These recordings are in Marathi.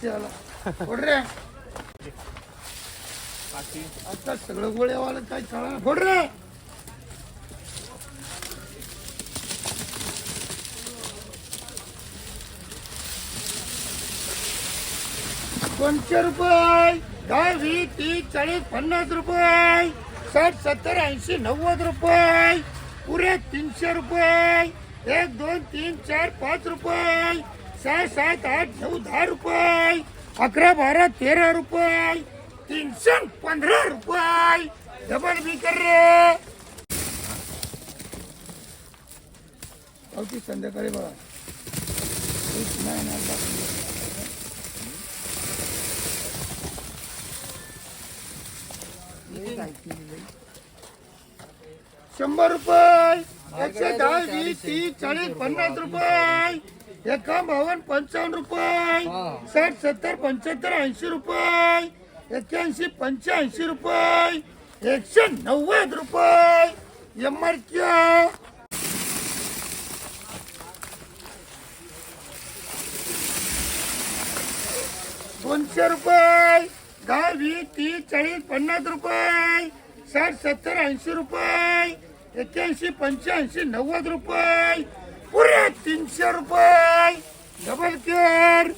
फोड रे आता सगळं गोळ्यावाला काय कळा फोड रे दोनशे रुपये. दहा वीस तीस चाळीस पन्नास रुपये. साठ सत्तर ऐंशी नव्वद रुपये. पुरे तीनशे रुपये. एक दोन तीन चार पाच रुपये. सहा सात आठ नऊ दहा रुपये. अकरा बारा तेरा रुपये. तीनशे पंधरा रुपये. डबल बी कर रे. पावती संध्याकाळी बघा. नाही नाही शंभर रुपये. एकशे दहा वीस तीस चाळीस पन्नास रुपये. एका बावन्न पंचावन्न रुपये. साठ सत्तर पंच्याहत्तर ऐंशी रुपये. एक्क्याऐंशी पंच्याऐंशी रुपये. एकशे नव्वद रुपये. एम आर दोनशे रुपये. दहा वीस तीस चाळीस पन्नास रुपये. साठ सत्तर ऐंशी रुपये. एक्क्याऐंशी पंच्याऐंशी नव्वद रुपये. पुरे तीनशे रुपये. डबल केअर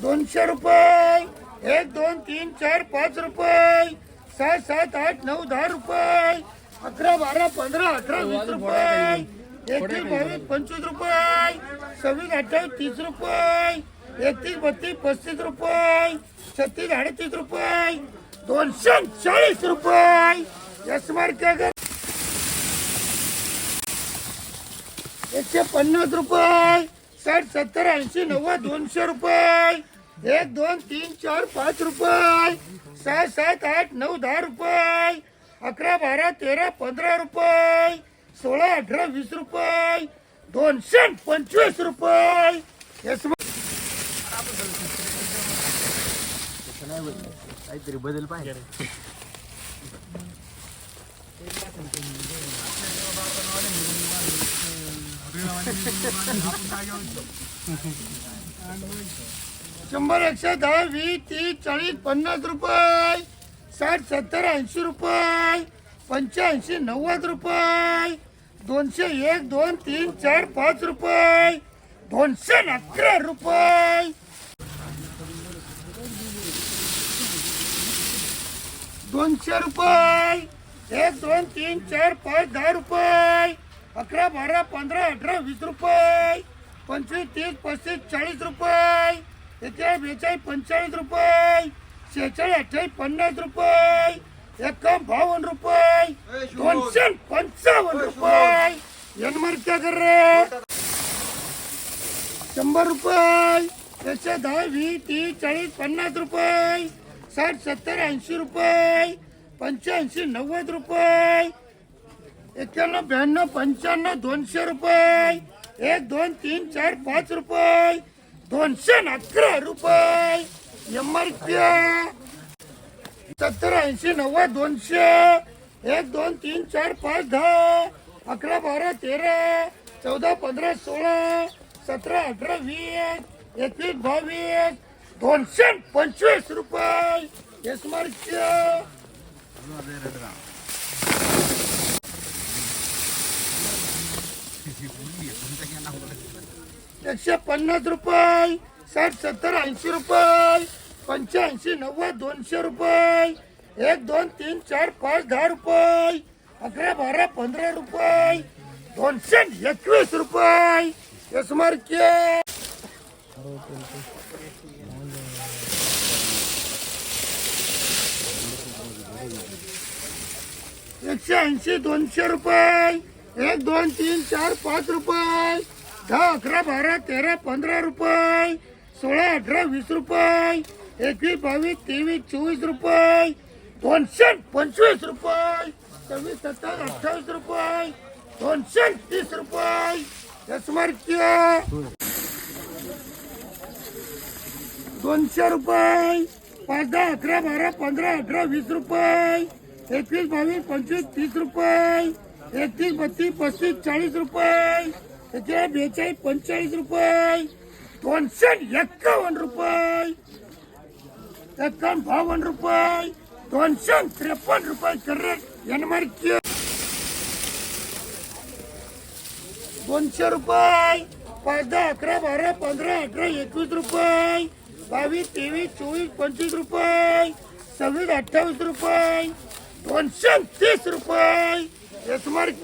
दोनशे रुपये. एक दोन तीन चार पाच रुपये. सहा सात आठ नऊ दहा रुपये. अकरा बारा पंधरा अठरा वीस रुपये. एकवीस बावीस पंचवीस रुपये. सव्वीस अठ्ठावीस तीस रुपये. एकतीस बत्तीस पस्तीस रुपये. छत्तीस अडतीस रुपये. दोनशे चाळीस रुपये. यस मार्केट एकशे पन्नास रुपये. साठ सत्तर ऐंशी नव्वद दोनशे रुपये. एक दोन तीन चार पाच रुपये. सहा सात आठ नऊ दहा रुपये. अकरा बारा तेरा पंधरा रुपये. सोळा अठरा वीस रुपये. दोनशे पंचवीस रुपये. यस काहीतरी बदल पाहिजे. शंभर एकशे दहा वीस तीस चाळीस पन्नास रुपये. साठ सत्तर ऐंशी रुपये. पंच्याऐंशी नव्वद रुपये. दोनशे एक दोन तीन चार पाच रुपये. दोनशे अकरा रुपये. दोनशे रुपये. एक दोन तीन चार पाच दहा रुपये. अकरा बारा पंधरा अठरा वीस रुपये. पंचवीस तीस पस्तीस चाळीस रुपये. एकेचाळीस बेचाळीस पंचेचाळीस रुपये. शेहेचाळीस अठ्ठावीस पन्नास रुपये. एकावन्न बावन्न रुपये. दोनशे पंचावन्न रुपये. यनमार क्या कर. रे शंभर रुपये. एकशे दहा वीस तीस चाळीस पन्नास रुपये. साठ सत्तर ऐंशी रुपये. पंच्याऐंशी नव्वद रुपये. एक्क्याण्णव ब्याण्णव पंच्याण्णव दोनशे रुपये. एक दोन तीन चार पाच रुपये. दोनशे अकरा रुपये. एम आर पी सत्तर ऐंशी नव्वद दोनशे. एक दोन तीन चार पाच दहा. अकरा बारा तेरा. चौदा पंधरा सोळा. सतरा अठरा वीस. एकवीस बावीस. दोनशे पंचवीस रुपये. एस एकशे पन्नास रुपये. साठ सत्तर ऐंशी रुपये. पंच्याऐंशी नव्वद दोनशे रुपये. एक दोन तीन चार पाच दहा रुपये. अकरा बारा पंधरा रुपये. दोनशे एकवीस रुपये. यस एकशे ऐंशी दोनशे रुपये. एक दोन तीन चार पाच रुपये. दहा अकरा बारा तेरा पंधरा रुपये. सोळा अठरा वीस रुपये. एकवीस बावीस तेवीस चोवीस रुपये. दोनशे पंचवीस रुपये. सव्वीस सत्तावीस अठ्ठावीस रुपये. दोनशे तीस रुपये. यशमार्क्य दोनशे रुपये. पाच दहा अकरा बारा पंधरा अठरा वीस रुपये. एकवीस बावीस पंचवीस तीस रुपये एकतीस बत्तीस पस्तीस चाळीस रुपये एकशे बेचाळीस पंचेचाळीस रुपये दोनशे एक्कावन्न रुपये एक्कावन्न बावन्न रुपये दोनशे त्रेपन्न रुपये करेक्ट एनमार्क दोनशे रुपये दहा अकरा बारा पंधरा अठरा एकवीस रुपये बावीस तेवीस चोवीस पंचवीस रुपये सव्वीस अठ्ठावीस रुपये दोनशे तीस रुपये. एसमार्क